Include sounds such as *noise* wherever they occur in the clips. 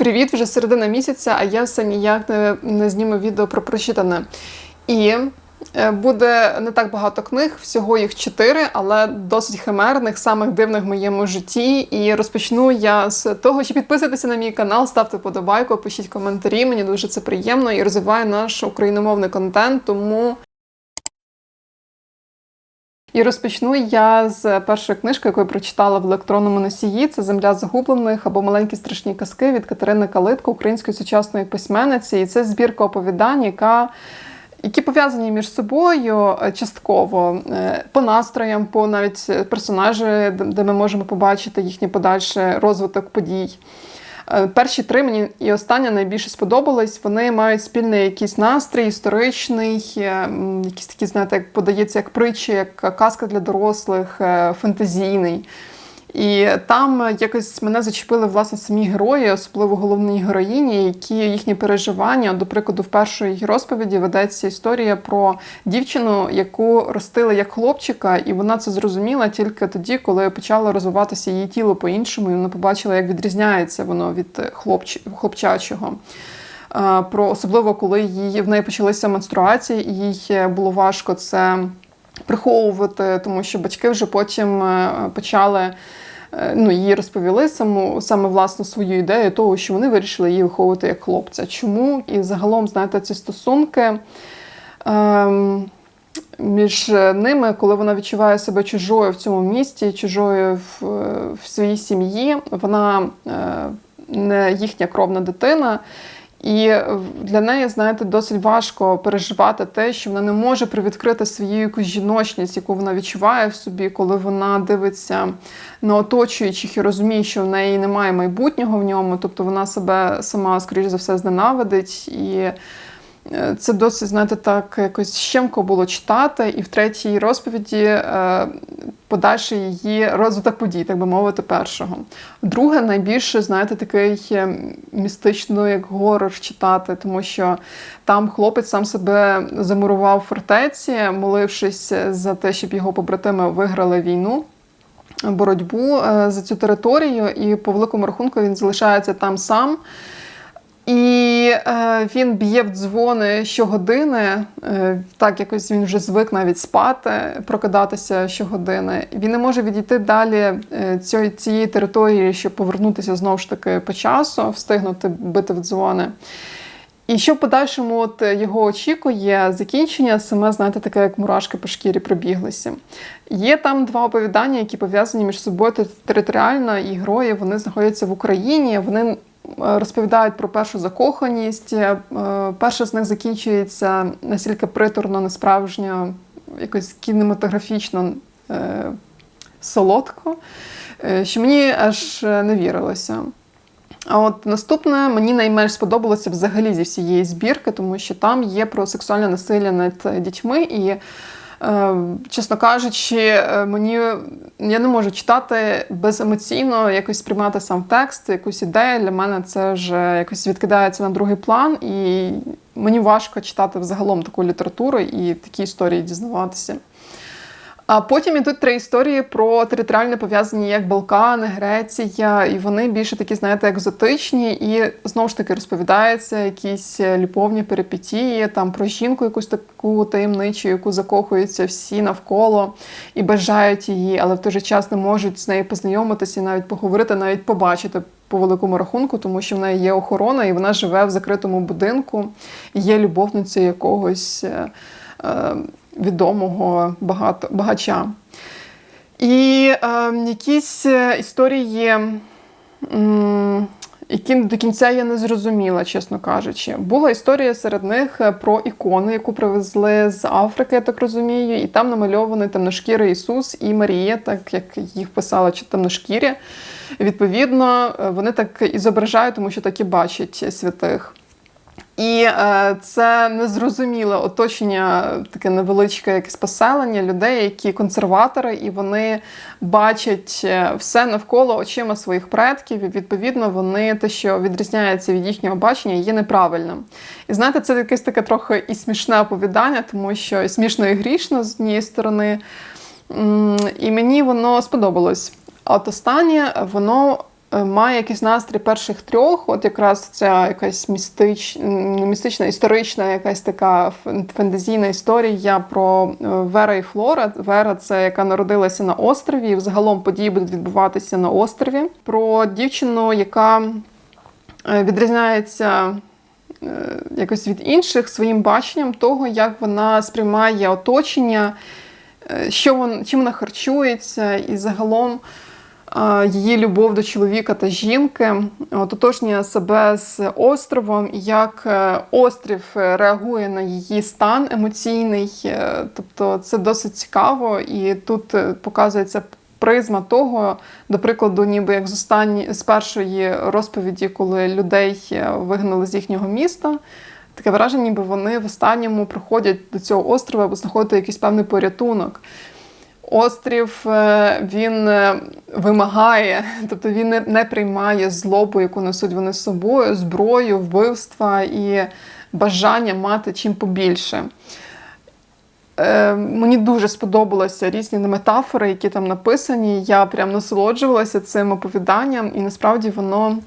Привіт, вже середина місяця, а я все ніяк не, не зніму відео про прочитане. І е, буде не так багато книг, всього їх чотири, але досить химерних, самих дивних в моєму житті. І розпочну я з того, що підписуйтеся на мій канал, ставте подобайку, пишіть коментарі. Мені дуже це приємно і розвиває наш україномовний контент. Тому. І розпочну я з першої книжки, яку я прочитала в електронному носії. Це Земля загублених або маленькі страшні казки від Катерини Калитко, української сучасної письменниці. І це збірка оповідань, яка. Які пов'язані між собою е, частково е, по настроям, по навіть персонажі, де ми можемо побачити їхній подальший розвиток подій. Е, перші три мені і остання найбільше сподобались. Вони мають спільний якийсь настрій, історичний, якісь такі, знаєте, як подається як притча, як казка для дорослих, фентезійний. І там якось мене зачепили власне самі герої, особливо головні героїні, які їхні переживання. До прикладу, в першій розповіді ведеться історія про дівчину, яку ростили як хлопчика, і вона це зрозуміла тільки тоді, коли почало розвиватися її тіло по-іншому, і вона побачила, як відрізняється воно від хлопч... хлопчачого. Про особливо коли її в неї почалися менструації, і їй було важко це приховувати, тому що батьки вже потім е, почали. Е, ну, їй розповіли саму саме власну свою ідею того, що вони вирішили її виховувати як хлопця. Чому? І загалом, знаєте, ці стосунки ем, між ними, коли вона відчуває себе чужою в цьому місті, чужою в, в своїй сім'ї, вона е, не їхня кровна дитина. І для неї, знаєте, досить важко переживати те, що вона не може привідкрити свою якусь жіночність, яку вона відчуває в собі, коли вона дивиться на оточуючих і розуміє, що в неї немає майбутнього в ньому, тобто вона себе сама, скоріш за все, зненавидить і. Е, це досить, знаєте, так якось щемко було читати, і в третій розповіді е, подальший її розвиток подій, так би мовити, першого. Друге, найбільше, знаєте, такий е, містично, як горор читати, тому що там хлопець сам себе замурував в фортеці, молившись за те, щоб його побратими виграли війну. Боротьбу за цю територію, і по великому рахунку він залишається там сам. І е, він б'є в дзвони щогодини, е, так якось він вже звик навіть спати, прокидатися щогодини. Він не може відійти далі е, цієї, території, щоб повернутися знову ж таки по часу, встигнути бити в дзвони. І що в подальшому от його очікує закінчення, саме, знаєте, таке, як мурашки по шкірі пробіглися. Є там два оповідання, які пов'язані між собою територіально, і герої вони знаходяться в Україні. Вони розповідають про першу закоханість. Е, перша з них закінчується настільки приторно, несправжньо, якось кінематографічно е, солодко, е, що мені аж не вірилося. А от наступне мені найменш сподобалося взагалі зі всієї збірки, тому що там є про сексуальне насилля над дітьми і чесно кажучи, е, мені я не можу читати беземоційно, якось сприймати сам текст, якусь ідею. Для мене це вже якось відкидається на другий план, і мені важко читати взагалом таку літературу і такі історії дізнаватися. А потім ідуть три історії про територіально пов'язані як Балкани, Греція, і вони більше такі, знаєте, екзотичні, і знову ж таки розповідаються якісь любовні перипетії, там про жінку, якусь таку таємничу, яку закохуються всі навколо і бажають її, але в той же час не можуть з нею познайомитися, навіть поговорити, навіть побачити. По великому рахунку, тому що в неї є охорона, і вона живе в закритому будинку, є любовницею якогось е, е, відомого багато, багача. І е, якісь історії, які до кінця я не зрозуміла, чесно кажучи. Була історія серед них е, про ікони, яку привезли з Африки, я так розумію, і там намальований темношкірий Ісус і Марія, так як їх писала чи темношкірі. Відповідно, е, вони так і зображають, тому що так і бачать святих. І е, це незрозуміле оточення, таке невеличке якесь поселення людей, які консерватори, і вони бачать е, все навколо очима своїх предків. І відповідно вони те, що відрізняється від їхнього бачення, є неправильним. І знаєте, це якесь таке трохи і смішне оповідання, тому що і смішно і грішно з однієї сторони. І мені воно сподобалось. От останнє воно має якийсь настрій перших трьох, от якраз ця якась містич, містична, історична, якась така фентезійна історія про е, Вера і Флора. Вера це яка народилася на острові, і взагалом події будуть відбуватися на острові. Про дівчину, яка е, відрізняється. Якось від інших своїм баченням того, як вона сприймає оточення, що вон, чим вона харчується, і загалом її любов до чоловіка та жінки, ототожнює себе з островом, як е, острів реагує на її стан емоційний. Е, тобто це досить цікаво, і тут е, показується призма того, до прикладу, ніби як з останні з першої розповіді, коли людей вигнали з їхнього міста. Таке враження, ніби вони в останньому приходять до цього острова, аби знаходити якийсь певний порятунок. Острів е, він е, вимагає, *laughs* тобто він не, приймає злобу, яку несуть вони з собою, зброю, вбивства і бажання мати чим побільше. Е, Мені дуже сподобалися різні метафори, які там написані. Я прям насолоджувалася цим оповіданням, і насправді воно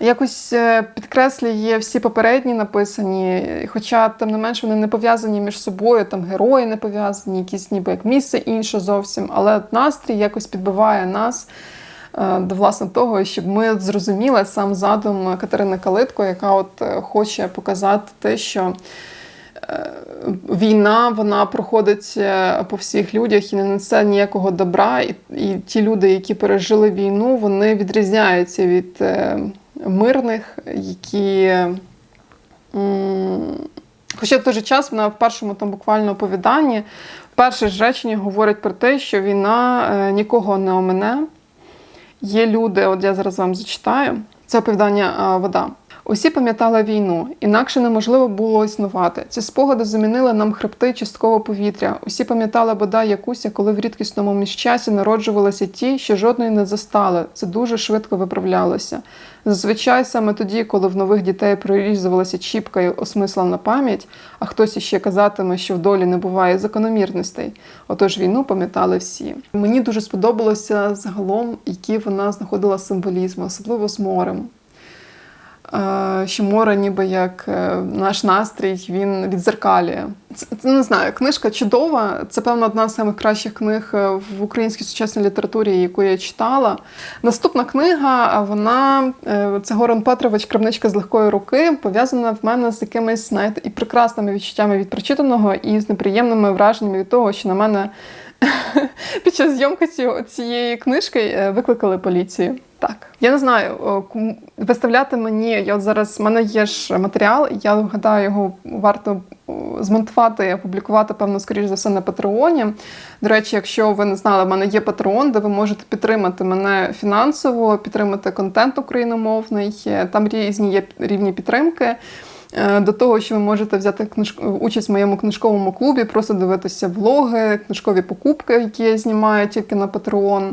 якось е, підкреслює всі попередні написані, хоча, тим не менш, вони не пов'язані між собою, там герої не пов'язані, якісь ніби як місце інше зовсім. Але настрій якось підбиває нас е, до власне того, щоб ми зрозуміли сам задум Катерини Калитко, яка от е, хоче показати те, що. Війна вона проходить по всіх людях і не несе ніякого добра. І і ті люди, які пережили війну, вони відрізняються від мирних, які. Хоча в той же час вона в першому там буквально оповіданні, перше ж речення говорить про те, що війна е, нікого не омине. Є люди, от я зараз вам зачитаю, це оповідання Вода. Усі пам'ятали війну, інакше неможливо було існувати. Ці спогади замінили нам хребти частково повітря. Усі пам'ятали бодай якусь, коли в рідкісному міщасі народжувалися ті, що жодної не застали. Це дуже швидко виправлялося. Зазвичай саме тоді, коли в нових дітей прорізувалася чіпка і осмислена пам'ять, а хтось іще казатиме, що в долі не буває закономірностей. Отож війну пам'ятали всі. Мені дуже сподобалося загалом, які вона знаходила символізм, особливо з морем що море, ніби як е, наш настрій, він відзеркалює. Це, не знаю, книжка чудова. Це певно одна з самих кращих книг е, в українській сучасній літературі, яку я читала. Наступна книга, вона е, це Горан Петрович Крамничка з легкої руки, пов'язана в мене з якимись знаєте, і прекрасними відчуттями від прочитаного, і з неприємними враженнями від того, що на мене *laughs* під час зйомки цієї книжки викликали поліцію. Так, я не знаю, виставляти мені. Я от зараз в мене є ж матеріал, я гадаю, його варто змонтувати і опублікувати, певно, скоріш за все, на Патреоні. До речі, якщо ви не знали, в мене є Патреон, де ви можете підтримати мене фінансово, підтримати контент україномовний. Там різні є рівні підтримки. Е, до того, що ви можете взяти книж... участь в моєму книжковому клубі, просто дивитися влоги, книжкові покупки, які я знімаю тільки на Patreon.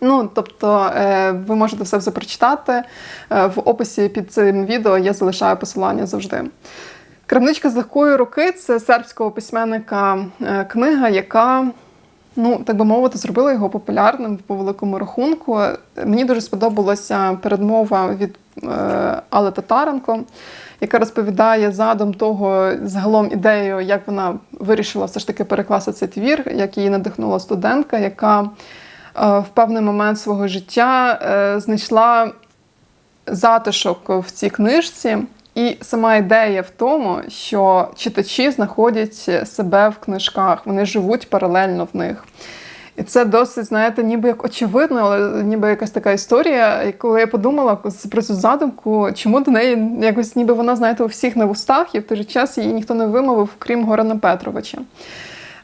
Ну, тобто е, ви можете все це прочитати. Е, в описі під цим відео я залишаю посилання завжди. Крамничка з легкої руки це сербського письменника книга, яка, ну, так би мовити, зробила його популярним по великому рахунку. Мені дуже сподобалася передмова від Алли Татаренко, яка розповідає задум того, загалом ідею, як вона вирішила все ж таки перекласти цей твір, як її надихнула студентка, яка Е, в певний момент свого життя е, знайшла затишок в цій книжці. І сама ідея в тому, що читачі знаходять себе в книжках, вони живуть паралельно в них. І це досить, знаєте, ніби як очевидно, але ніби якась така історія. коли я подумала про цю задумку, чому до неї якось ніби вона, знаєте, у всіх на вустах, і в той же час її ніхто не вимовив, крім Горана Петровича.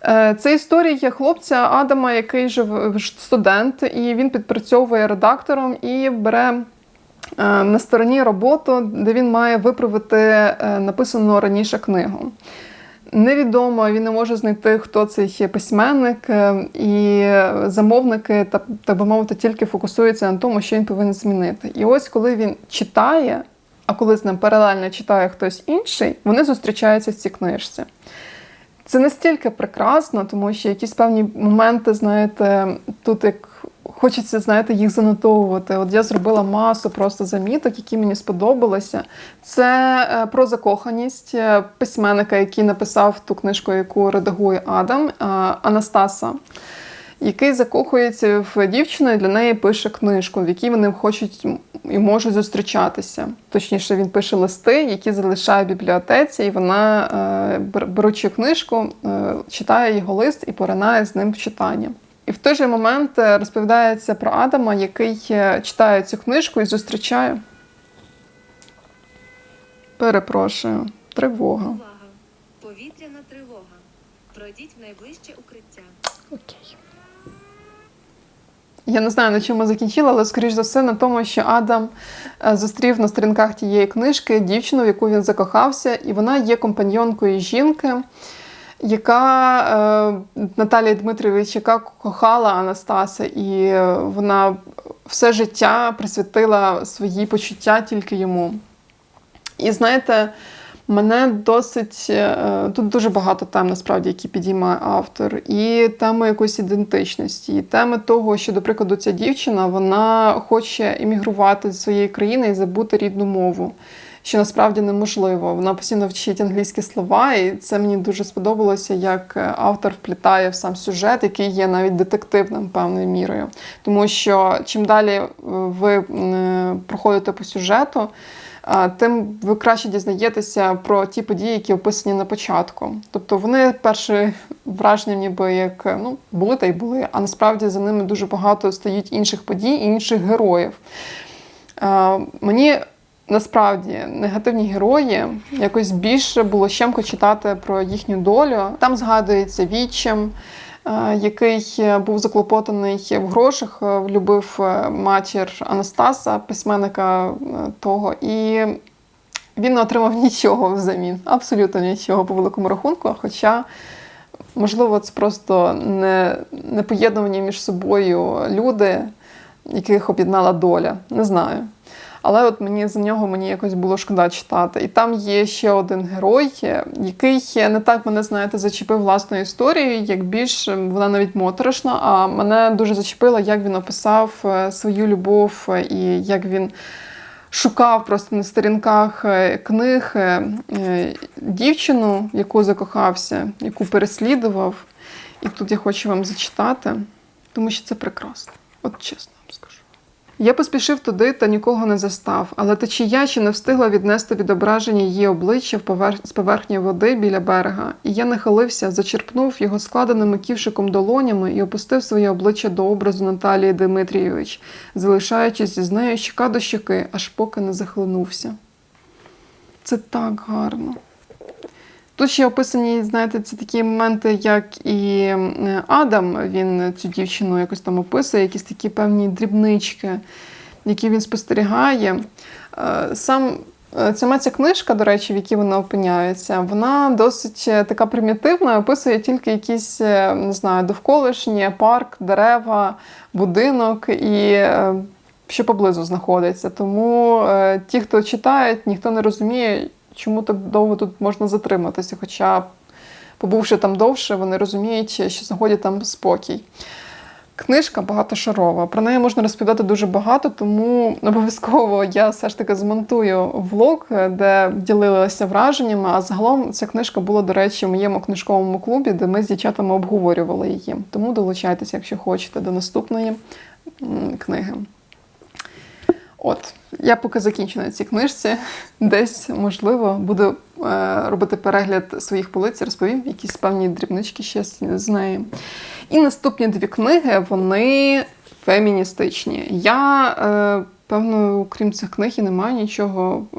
Е, це історія хлопця Адама, який жив студент, і він підпрацьовує редактором і бере е, на стороні роботу, де він має виправити е, написану раніше книгу. Невідомо, він не може знайти, хто цей письменник, і замовники, так би мовити, тільки фокусуються на тому, що він повинен змінити. І ось коли він читає, а коли з ним паралельно читає хтось інший, вони зустрічаються в цій книжці. Це настільки прекрасно, тому що якісь певні моменти, знаєте, тут як хочеться, знаєте, їх занотовувати. От я зробила масу просто заміток, які мені сподобалися. Це е, про закоханість е, письменника, який написав ту книжку, яку редагує Адам е, Анастаса. Який закохується в дівчину і для неї пише книжку, в якій вони хочуть і можуть зустрічатися. Точніше, він пише листи, які залишає в бібліотеці, і вона, беручи книжку, читає його лист і поринає з ним в читання. І в той же момент е, розповідається про Адама, який е, читає цю книжку і зустрічає. Перепрошую, тривога. Увага! Повітряна тривога. Пройдіть в найближче укриття. Окей. Я не знаю, на чому закінчила, але скоріш за все на тому, що Адам е, зустрів на сторінках тієї книжки дівчину, в яку він закохався, і вона є компаньйонкою жінки, яка е, Наталія Дмитрівич, яка кохала Анастаса, і вона все життя присвятила свої почуття тільки йому. І знаєте, мене досить е, тут дуже багато тем, насправді, які підіймає автор, і теми якоїсь ідентичності, і теми того, що, до прикладу, ця дівчина вона хоче іммігрувати з своєї країни і забути рідну мову. Що насправді неможливо. Вона постійно вчить англійські слова, і це мені дуже сподобалося, як е, автор вплітає в сам сюжет, який є навіть детективним певною мірою. Тому що чим далі е, ви е, проходите по сюжету, тим ви краще дізнаєтеся про ті події, які описані на початку. Тобто вони перше враження, ніби як ну, були та й були, а насправді за ними дуже багато стоїть інших подій і інших героїв. Мені насправді негативні герої якось більше було щемко читати про їхню долю. Там згадується відчим. е, Який був заклопотаний в грошах, е, любив е, матір Анастаса, письменника того, і він не отримав нічого взамін, абсолютно нічого по великому рахунку. Хоча, можливо, це просто не, не поєднувані між собою люди, яких об'єднала доля. Не знаю. Але от мені за нього мені якось було шкода читати. І там є ще один герой, який не так мене, знаєте, зачепив власною історією, як більш вона навіть моторошна, а мене дуже зачепило, як він описав е, свою любов е, і як він шукав просто на сторінках е, книг дівчину, яку закохався, яку переслідував. І тут я хочу вам зачитати, тому що це прекрасно. От чесно. Я поспішив туди та нікого не застав, але течія ще не встигла віднести відображення її обличчя в поверх... з поверхні води біля берега, і я нахилився, зачерпнув його складеними ківшиком долонями і опустив своє обличчя до образу Наталії Дмитрійович, залишаючись із нею щека до щеки, аж поки не захлинувся. Це так гарно. Тут ще описані, знаєте, це такі моменти, як і Адам, він цю дівчину якось там описує, якісь такі певні дрібнички, які він спостерігає. Е, Сам е, сама ця книжка, до речі, в якій вона опиняється, вона досить е, така примітивна, описує тільки якісь, не знаю, довколишні, парк, дерева, будинок і. Що поблизу знаходиться. Тому ті, хто читають, ніхто не розуміє, чому так довго тут можна затриматися. Хоча, побувши там довше, вони розуміють, що знаходять там спокій. Книжка багатошарова. Про неї можна розповідати дуже багато, тому обов'язково я все ж таки змонтую влог, де ділилася враженнями. А загалом ця книжка була, до речі, в моєму книжковому клубі, де ми з дівчатами обговорювали її. Тому долучайтеся, якщо хочете, до наступної книги. От, я поки закінчу на цій книжці. Десь, можливо, буду е, робити перегляд своїх полиць, розповім якісь певні дрібнички ще з, нею. І наступні дві книги, вони феміністичні. Я, е, певно, крім цих книг, і не маю нічого е,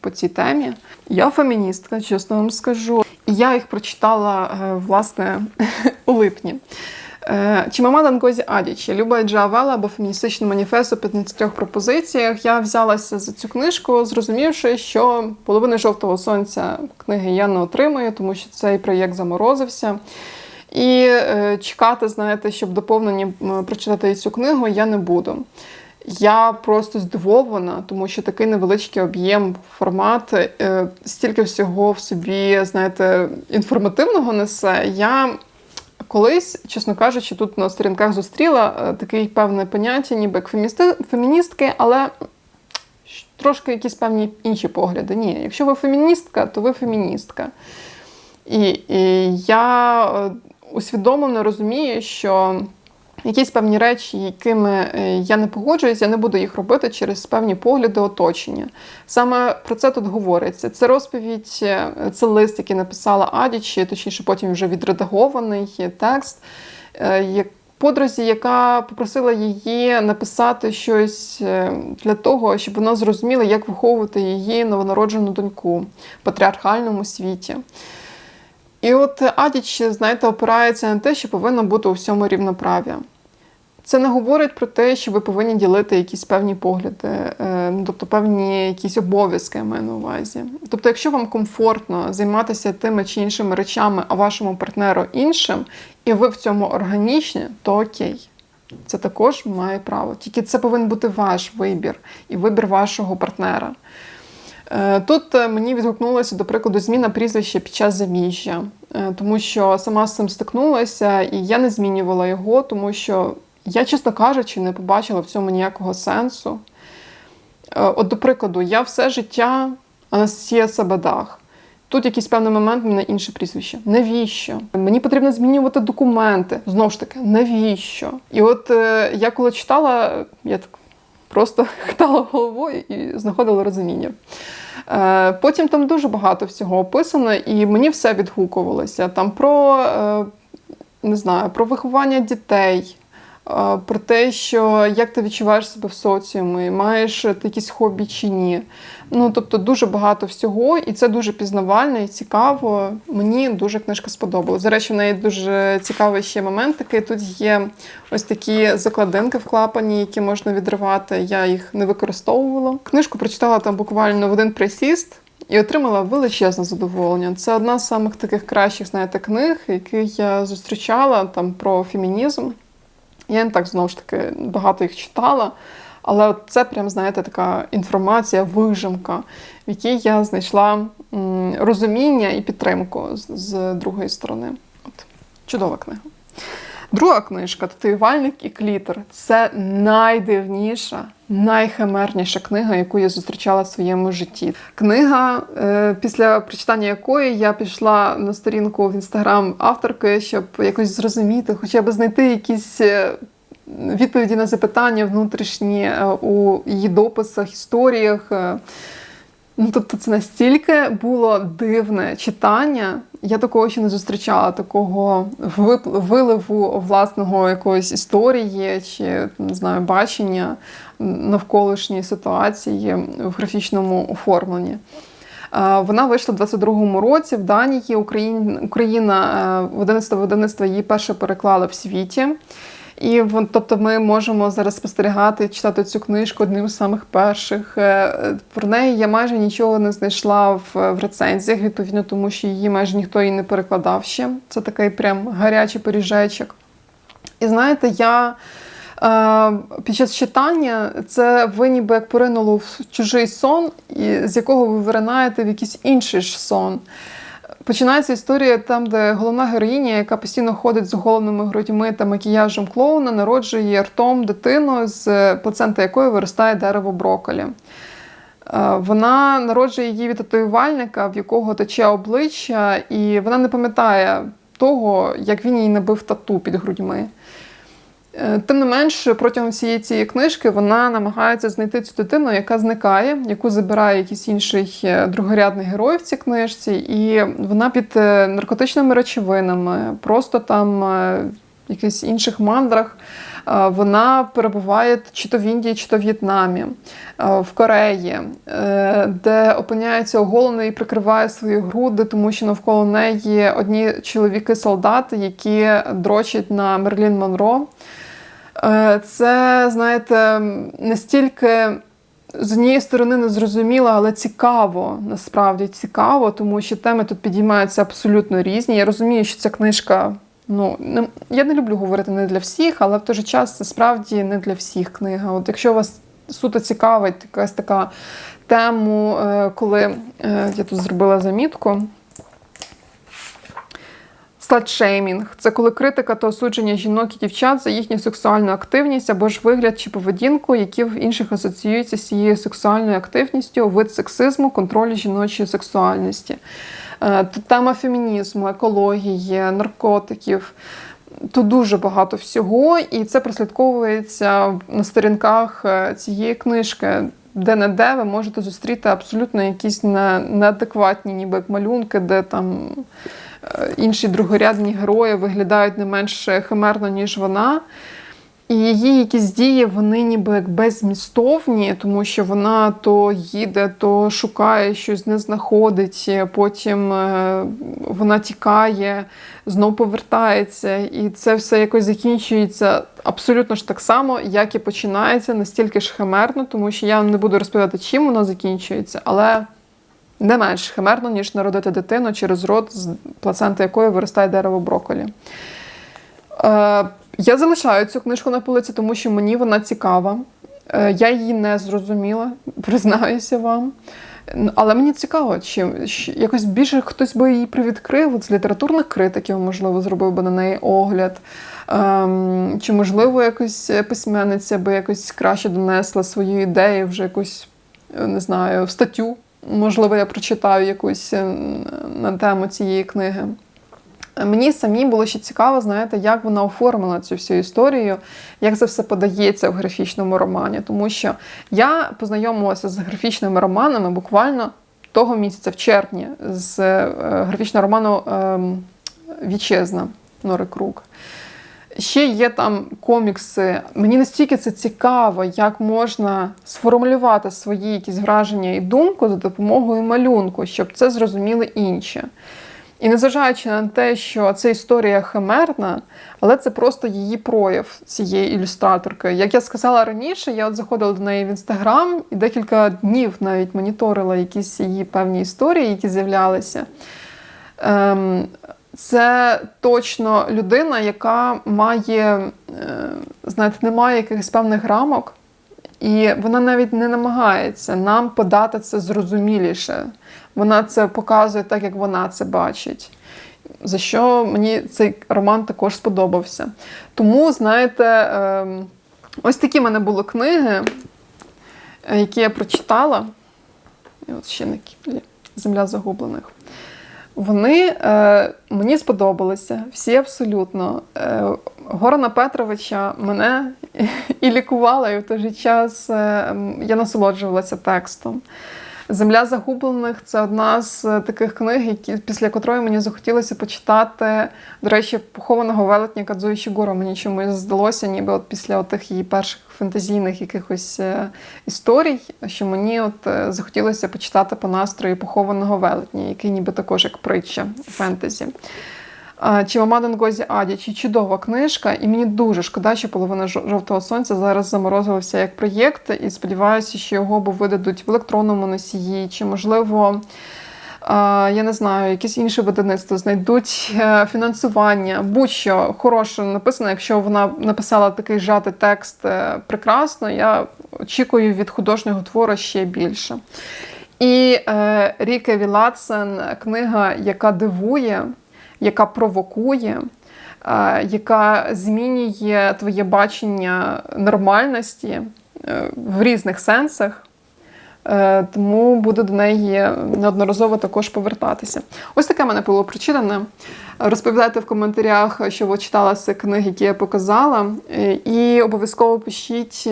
по цій темі. Я феміністка, чесно вам скажу. І я їх прочитала, е, власне, *laughs* у липні. Е, Чимамада Нкозі Адічі, Люба Джавела або феміністичний маніфест у 53 пропозиціях. Я взялася за цю книжку, зрозумівши, що половини жовтого сонця книги я не отримую, тому що цей проєкт заморозився. І е, чекати, знаєте, щоб доповнені прочитати цю книгу, я не буду. Я просто здивована, тому що такий невеличкий об'єм, формат, е, стільки всього в собі, знаєте, інформативного несе. Я Колись, чесно кажучи, тут на сторінках зустріла е, таке певне поняття, ніби як феміністки, але трошки якісь певні інші погляди. Ні, якщо ви феміністка, то ви феміністка. І, і я е, усвідомлено розумію, що якісь певні речі, якими е, я не погоджуюсь, я не буду їх робити через певні погляди оточення. Саме про це тут говориться. Це розповідь, е, це лист, який написала Адічі, точніше, потім вже відредагований текст. е, як Подрузі, яка попросила її написати щось для того, щоб вона зрозуміла, як виховувати її новонароджену доньку в патріархальному світі. І от Адіч, знаєте, опирається на те, що повинно бути у всьому рівноправ'я. Це не говорить про те, що ви повинні ділити якісь певні погляди, е, тобто певні якісь обов'язки я маю на увазі. Тобто, якщо вам комфортно займатися тими чи іншими речами, а вашому партнеру іншим, і ви в цьому органічні, то окей. Це також має право. Тільки це повинен бути ваш вибір і вибір вашого партнера. Е, Тут е, мені відгукнулося, до прикладу, зміна прізвища під час заміжжя, Е, тому що сама з цим стикнулася, і я не змінювала його, тому що я, чесно кажучи, не побачила в цьому ніякого сенсу. От, до прикладу, я все життя Анастасія Сабадах. Тут якийсь певний момент мене інше прізвище. Навіщо? Мені потрібно змінювати документи. Знову ж таки, навіщо? І от я коли читала, я так просто *laughs* хитала головою і знаходила розуміння. Е, Потім там дуже багато всього описано, і мені все відгукувалося. Там про, е, не знаю, про виховання дітей, про те, що як ти відчуваєш себе в соціумі, маєш ти якісь хобі чи ні. Ну, тобто дуже багато всього, і це дуже пізнавально і цікаво. Мені дуже книжка сподобалась. До речі, в неї дуже цікавий ще момент такий. Тут є ось такі закладинки вклапані, які можна відривати. Я їх не використовувала. Книжку прочитала там буквально в один присіст. І отримала величезне задоволення. Це одна з самих таких кращих, знаєте, книг, які я зустрічала там про фемінізм. Я не так знову ж таки багато їх читала, але це прям, знаєте, така інформація, вижимка, в якій я знайшла розуміння і підтримку з, з другої сторони. От. Чудова книга. Друга книжка Татуювальник і клітер. Це найдивніша, найхимерніша книга, яку я зустрічала в своєму житті. Книга, е, після прочитання якої я пішла на сторінку в інстаграм авторки, щоб якось зрозуміти, хоча б знайти якісь. е, Відповіді на запитання внутрішні е, у її дописах, історіях. Ну, тобто, це настільки було дивне читання. Я такого ще не зустрічала, такого виливу власного якоїсь історії чи не знаю, бачення навколишньої ситуації в графічному оформленні. Вона вийшла в 22-му році в Данії. Україн- Україна е, в 11 видавництва її перше переклала в світі. І тобто ми можемо зараз спостерігати, читати цю книжку одним з самих перших. Е, Про неї я майже нічого не знайшла в, в рецензіях, відповідно, тому що її майже ніхто і не перекладав ще. Це такий прям гарячий поріжечок. І знаєте, я е, під час читання це ви ніби як поринули в чужий сон, з якого ви виринаєте в якийсь інший ж сон. Починається історія там, де головна героїня, яка постійно ходить з головними грудьми та макіяжем клоуна, народжує ртом дитину, з плацента якої виростає дерево броколі. Е, Вона народжує її від татуювальника, в якого тече обличчя, і вона не пам'ятає того, як він їй набив тату під грудьми. Е, Тим не менш, протягом всієї цієї книжки вона намагається знайти цю дитину, яка зникає, яку забирає якийсь інший е, другорядний герой в цій книжці, і вона під е, наркотичними речовинами, просто там в якихось інших мандрах. Вона перебуває чи то в Індії, чи то в В'єтнамі, в Кореї, де опиняється оголеною і прикриває свої груди, тому що навколо неї одні чоловіки-солдати, які дрочать на Мерлін Монро. Е, Це, знаєте, настільки з однієї сторони незрозуміло, але цікаво, насправді цікаво, тому що теми тут підіймаються абсолютно різні. Я розумію, що ця книжка. Ну, не, я не люблю говорити не для всіх, але в той же час це справді не для всіх книга. От якщо вас суто цікавить якась така тему, е, коли е, я тут зробила замітку. Сладшеймінг це коли критика та осудження жінок і дівчат за їхню сексуальну активність або ж вигляд чи поведінку, які в інших асоціюються з цією сексуальною активністю, вид сексизму, контролю жіночої сексуальності. Е, тема фемінізму, екології, наркотиків. Тут дуже багато всього, і це прослідковується на сторінках е, цієї книжки. Де не де ви можете зустріти абсолютно якісь неадекватні, ніби як малюнки, де там інші другорядні герої виглядають не менш химерно, ніж вона. І її якісь дії, вони ніби як беззмістовні, тому що вона то їде, то шукає щось, не знаходить, потім е, вона тікає, знов повертається, і це все якось закінчується абсолютно ж так само, як і починається, настільки ж химерно, тому що я не буду розповідати, чим воно закінчується, але не менш химерно, ніж народити дитину через рот, з плаценти якої виростає дерево брокколі. Е, я залишаю цю книжку на полиці, тому що мені вона цікава. Е, я її не зрозуміла, признаюся вам. Але мені цікаво, чи щ- якось більше хтось би її привідкрив з літературних критиків, можливо, зробив би на неї огляд. Ем, чи, можливо, якось письменниця би якось краще донесла свою ідею, вже якусь, е, не знаю, в статтю. Можливо, я прочитаю якусь е, на тему цієї книги. Мені самі було ще цікаво, знаєте, як вона оформила цю всю історію, як це все подається в графічному романі. Тому що я познайомилася з графічними романами буквально того місяця, в червні, з е, графічного роману ем, Вітчизна Нори Крук. Ще є там комікси. Мені настільки це цікаво, як можна сформулювати свої якісь враження і думку за допомогою малюнку, щоб це зрозуміли інші. І незважаючи на те, що це історія химерна, але це просто її прояв цієї ілюстраторки. Як я сказала раніше, я от заходила до неї в інстаграм і декілька днів навіть моніторила якісь її певні історії, які з'являлися. Ем, це точно людина, яка має, е, знаєте, не має якихось певних рамок, і вона навіть не намагається нам подати це зрозуміліше. Вона це показує так, як вона це бачить. За що мені цей роман також сподобався. Тому, знаєте, ем, ось такі в мене були книги, е, які я прочитала. І от ще на кіплі Земля загублених. Вони е, мені сподобалися, всі абсолютно. Е, Горана Петровича мене *laughs* і лікувала, і в той же час е, я насолоджувалася текстом. Земля загублених це одна з е, таких книг, які, після котрої мені захотілося почитати. До речі, похованого велетня Кадзуї Шігуро мені чомусь здалося, ніби от після тих її перших фентезійних якихось е, історій, що мені от е, захотілося почитати по настрою похованого велетня, який ніби також як притча фентезі. А, Чимамада Ngozi Адічі чудова книжка, і мені дуже шкода, що половина жовтого сонця зараз заморозилася як проєкт, і сподіваюся, що його або видадуть в електронному носії, чи можливо. Я не знаю, якісь інші видавництва знайдуть е, фінансування, будь-що хороше написано. Якщо вона написала такий жатий текст е, прекрасно, я очікую від художнього твору ще більше. І е, Ріке Вілатсен книга, яка дивує, яка провокує, е, яка змінює твоє бачення нормальності е, в різних сенсах. Е, Тому буду до неї неодноразово також повертатися. Ось таке мене було прочитане. Розповідайте в коментарях, що ви читали з цих книг, які я показала. І обов'язково пишіть.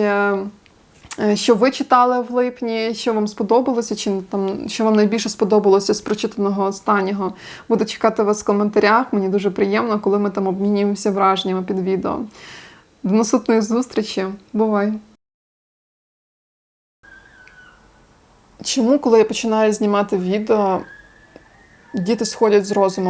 Е, Що ви читали в липні, що вам сподобалося, чи там що вам найбільше сподобалося з прочитаного останнього? Буду чекати вас в коментарях. Мені дуже приємно, коли ми там обмінюємося враженнями під відео. До наступної зустрічі. Бувай! Чому, коли я починаю знімати відео, діти сходять з розуму?